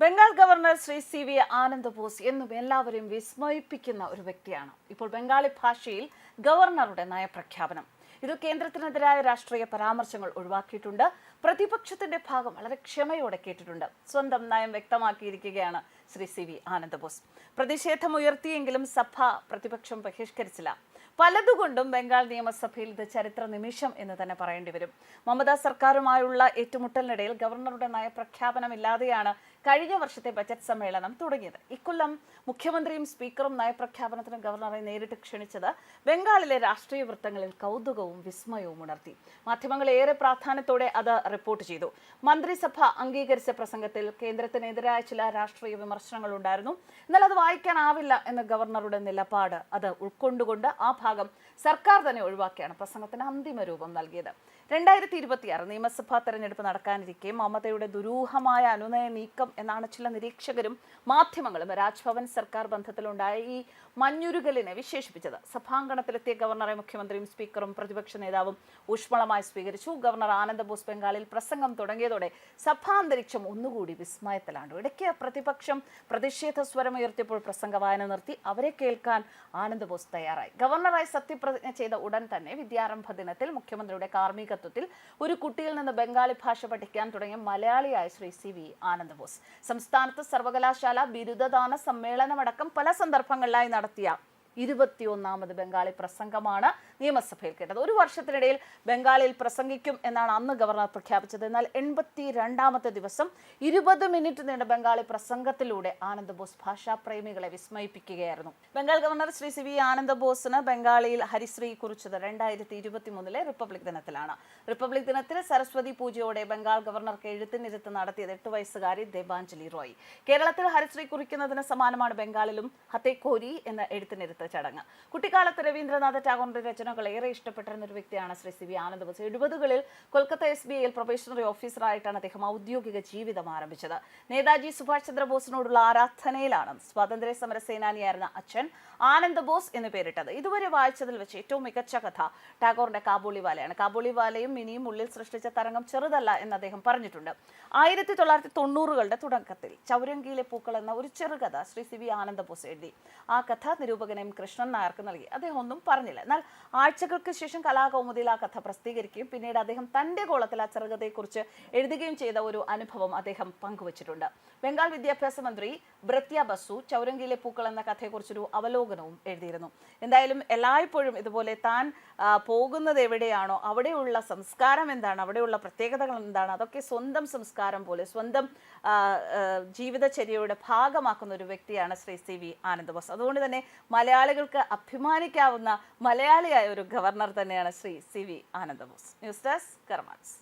Bengal governor Shri C V Anand Bose എന്നും എല്ലാവരെയും വിസ്മയിപ്പിക്കുന്ന ഒരു വ്യക്തിയാണ്. ഇപ്പോൾ ബംഗാളി ഭാഷയിൽ ഗവർണറുടെ നയപ്രഖ്യാപനം. ഇത് കേന്ദ്രത്തിനെതിരായ രാഷ്ട്രീയ പരാമർശങ്ങൾ ഒഴിവാക്കിയിട്ടുണ്ട്. പ്രതിപക്ഷത്തിന്റെ ഭാഗം വളരെ ക്ഷമയോടെ കേട്ടിട്ടുണ്ട്. സ്വന്തം നയം വ്യക്തമാക്കിയിരിക്കുകയാണ് ശ്രീ സി വി ആനന്ദ് ബോസ് പ്രതിഷേധം ഉയർത്തിയെങ്കിലും സഭ പ്രതിപക്ഷം ബഹിഷ്കരിച്ചില്ല. പലതുകൊണ്ടും ബംഗാൾ നിയമസഭയിൽ ഇത് ചരിത്ര നിമിഷം എന്ന് തന്നെ പറയേണ്ടി വരും. മമതാ സർക്കാരുമായുള്ള ഏറ്റുമുട്ടലിനിടയിൽ ഗവർണറുടെ നയപ്രഖ്യാപനമില്ലാതെയാണ് കഴിഞ്ഞ വർഷത്തെ ബജറ്റ് സമ്മേളനം തുടങ്ങിയത്. ഇക്കൊല്ലം മുഖ്യമന്ത്രിയും സ്പീക്കറും നയപ്രഖ്യാപനത്തിന് ഗവർണറെ നേരിട്ട് ക്ഷണിച്ചത് ബംഗാളിലെ രാഷ്ട്രീയ വൃത്തങ്ങളിൽ കൗതുകവും വിസ്മയവും ഉണർത്തി. മാധ്യമങ്ങൾ ഏറെ പ്രാധാന്യത്തോടെ അത് റിപ്പോർട്ട് ചെയ്തു. മന്ത്രിസഭ അംഗീകരിച്ച പ്രസംഗത്തിൽ കേന്ദ്രത്തിനെതിരായ ചില രാഷ്ട്രീയ വിമർശനങ്ങൾ ഉണ്ടായിരുന്നു. എന്നാൽ അത് വായിക്കാനാവില്ല എന്ന ഗവർണറുടെ നിലപാട് അത് ഉൾക്കൊണ്ടുകൊണ്ട് ആ ഭാഗം സർക്കാർ തന്നെ ഒഴിവാക്കിയാണ് പ്രസംഗത്തിന് അന്തിമ രൂപം നൽകിയത്. രണ്ടായിരത്തി ഇരുപത്തിയാറ് നിയമസഭാ തെരഞ്ഞെടുപ്പ് നടക്കാനിരിക്കെ മമതയുടെ ദുരൂഹമായ അനുനയ നീക്കം എന്നാണ് ചില നിരീക്ഷകരും മാധ്യമങ്ങളും രാജ്ഭവൻ സർക്കാർ ബന്ധത്തിലുണ്ടായ ഈ മഞ്ഞുരുകലിനെ വിശേഷിപ്പിച്ചത്. സഭാങ്കണത്തിലെത്തിയ ഗവർണറെ മുഖ്യമന്ത്രിയും സ്പീക്കറും പ്രതിപക്ഷ നേതാവും ഊഷ്മളമായി സ്വീകരിച്ചു. ഗവർണർ ആനന്ദ ബോസ് ബംഗാളിൽ പ്രസംഗം തുടങ്ങിയതോടെ സഭാന്തരീക്ഷം ഒന്നുകൂടി വിസ്മയത്തിലാണ്. ഇടയ്ക്ക് പ്രതിപക്ഷം പ്രതിഷേധ സ്വരമുയർത്തിയപ്പോൾ പ്രസംഗ വായന നിർത്തി. അവരെ കേൾക്കാൻ ആനന്ദ ബോസ് തയ്യാറായി. ഗവർണറായി സത്യപ്രതിജ്ഞ ചെയ്ത ഉടൻ തന്നെ വിദ്യാരംഭ ദിനത്തിൽ മുഖ്യമന്ത്രിയുടെ കാർമ്മികത്വത്തിൽ ഒരു കുട്ടിയിൽ നിന്ന് ബംഗാളി ഭാഷ പഠിക്കാൻ തുടങ്ങിയ മലയാളിയായ ശ്രീ സി വി ആനന്ദ ബോസ്. സംസ്ഥാനത്ത് സർവകലാശാല ബിരുദദാന സമ്മേളനമടക്കം പല സന്ദർഭങ്ങളിലായി നടത്തിയ ഇരുപത്തിയൊന്നാമത് ബംഗാളി പ്രസംഗമാണ് നിയമസഭയിൽ കേട്ടത്. ഒരു വർഷത്തിനിടയിൽ ബംഗാളിൽ പ്രസംഗിക്കും എന്നാണ് അന്ന് ഗവർണർ പ്രഖ്യാപിച്ചത്. എന്നാൽ എൺപത്തി രണ്ടാമത്തെ ദിവസം ഇരുപത് മിനിറ്റ് നീണ്ട ബംഗാളി പ്രസംഗത്തിലൂടെ ആനന്ദ് ബോസ് ഭാഷാ പ്രേമികളെ വിസ്മയിപ്പിക്കുകയായിരുന്നു. Bengal governor Shri C V Anand ബോസിന് ബംഗാളിയിൽ ഹരിശ്രീ കുറിച്ചത് രണ്ടായിരത്തി ഇരുപത്തി മൂന്നിലെ റിപ്പബ്ലിക് ദിനത്തിലാണ്. റിപ്പബ്ലിക് ദിനത്തിൽ സരസ്വതി പൂജയോടെ ബംഗാൾ ഗവർണർക്ക് എഴുത്തിനിരുത്ത് നടത്തിയത് എട്ട് വയസ്സുകാരി ദേവാഞ്ജലി റോയ്. കേരളത്തിൽ ഹരിശ്രീ കുറിക്കുന്നതിന് സമാനമാണ് ബംഗാളിലും ഹത്തേക്കോരി എന്ന എഴുത്തിനിരുത്ത് ചടങ്ങ്. കുട്ടിക്കാലത്ത് രവീന്ദ്രനാഥ ടാഗോറിന്റെ രചനകൾ ഏറെ ഇഷ്ടപ്പെട്ടിരുന്ന ഒരു വ്യക്തിയാണ് ശ്രീ സി വി ആനന്ദ്. ബോസ് എഴുപതുകളിൽ കൊൽക്കത്ത എസ് ബി ഐയിൽ പ്രൊബേഷണറി ഓഫീസറായിട്ടാണ് അദ്ദേഹം ഔദ്യോഗിക ജീവിതം ആരംഭിച്ചത്. നേതാജി സുഭാഷ് ചന്ദ്രബോസിനോടുള്ള ആരാധനയിലാണ് സ്വാതന്ത്ര്യ സമര സേനാനിയായിരുന്ന അച്ഛൻ ആനന്ദ് ബോസ് എന്ന് പേരിട്ടത്. ഇതുവരെ വായിച്ചതിൽ വെച്ച് ഏറ്റവും മികച്ച കഥ ടാഗോറിന്റെ കാബൂളിവാലയാണ്. കാബൂളിവാലയും മിനിയും ഉള്ളിൽ സൃഷ്ടിച്ച തരംഗം ചെറുതല്ല എന്ന് അദ്ദേഹം പറഞ്ഞിട്ടുണ്ട്. ആയിരത്തി തൊള്ളായിരത്തി തൊണ്ണൂറുകളുടെ തുടക്കത്തിൽ ചൗരങ്കിയിലെ പൂക്കൾ എന്ന ഒരു ചെറുകഥ ശ്രീ സി വി ആനന്ദ ബോസ് എഴുതി. ആ കഥ നിരൂപകൻ എം കൃഷ്ണൻ നായർക്ക് നൽകി. അദ്ദേഹം ഒന്നും പറഞ്ഞില്ല. എന്നാൽ ആഴ്ചകൾക്ക് ശേഷം കലാകൗമുദിയിൽ ആ കഥ പ്രസിദ്ധീകരിക്കുകയും പിന്നീട് അദ്ദേഹം തന്റെ കോളത്തിൽ ആ ചെറുകഥയെക്കുറിച്ച് എഴുതുകയും ചെയ്ത ഒരു അനുഭവം അദ്ദേഹം പങ്കുവച്ചിട്ടുണ്ട്. ബംഗാൾ വിദ്യാഭ്യാസ മന്ത്രി ബ്രത്യ ബസു ചൗരങ്കിയിലെ പൂക്കൾ എന്ന കഥയെക്കുറിച്ചൊരു അവലോകനവും എഴുതിയിരുന്നു. എന്തായാലും എല്ലായ്പ്പോഴും ഇതുപോലെ താൻ പോകുന്നത് എവിടെയാണോ അവിടെയുള്ള സംസ്കാരം എന്താണ് അവിടെയുള്ള പ്രത്യേകതകൾ എന്താണ് അതൊക്കെ സ്വന്തം സംസ്കാരം പോലെ സ്വന്തം ജീവിതചര്യയുടെ ഭാഗമാക്കുന്ന ഒരു വ്യക്തിയാണ് ശ്രീ സി വി ആനന്ദ് ബോസ് അതുകൊണ്ട് തന്നെ മലയാളികൾക്ക് അഭിമാനിക്കാവുന്ന മലയാളിയായ ഒരു ഗവർണർ തന്നെയാണ് Shri C V Anand Bose. News desk കർമാൻസ്